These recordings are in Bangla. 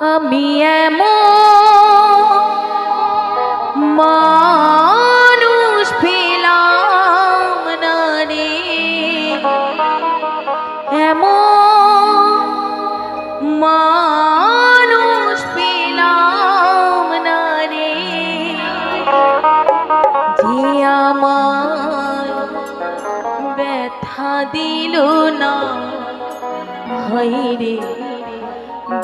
আমি এমন মানুষ ফিলাম না রে। এমন মানুষ ফিলাম না রে। যে ব্যথা দিল না, হয় রে।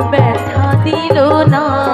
बैठा दिलो ना।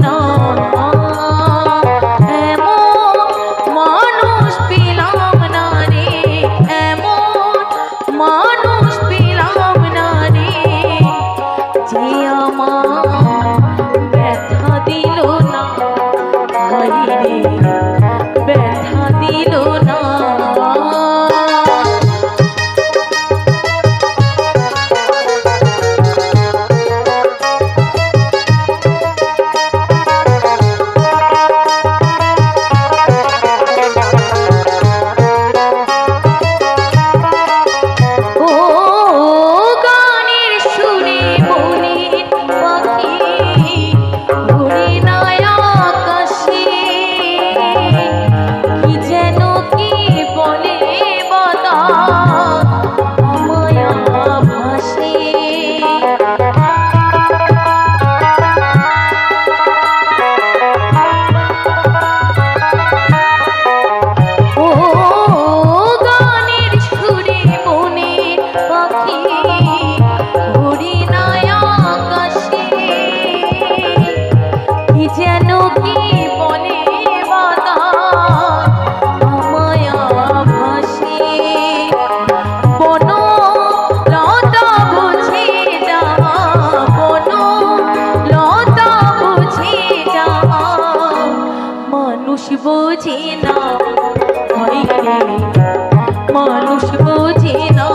ব্যথা দিল মানুষ বোঝে না।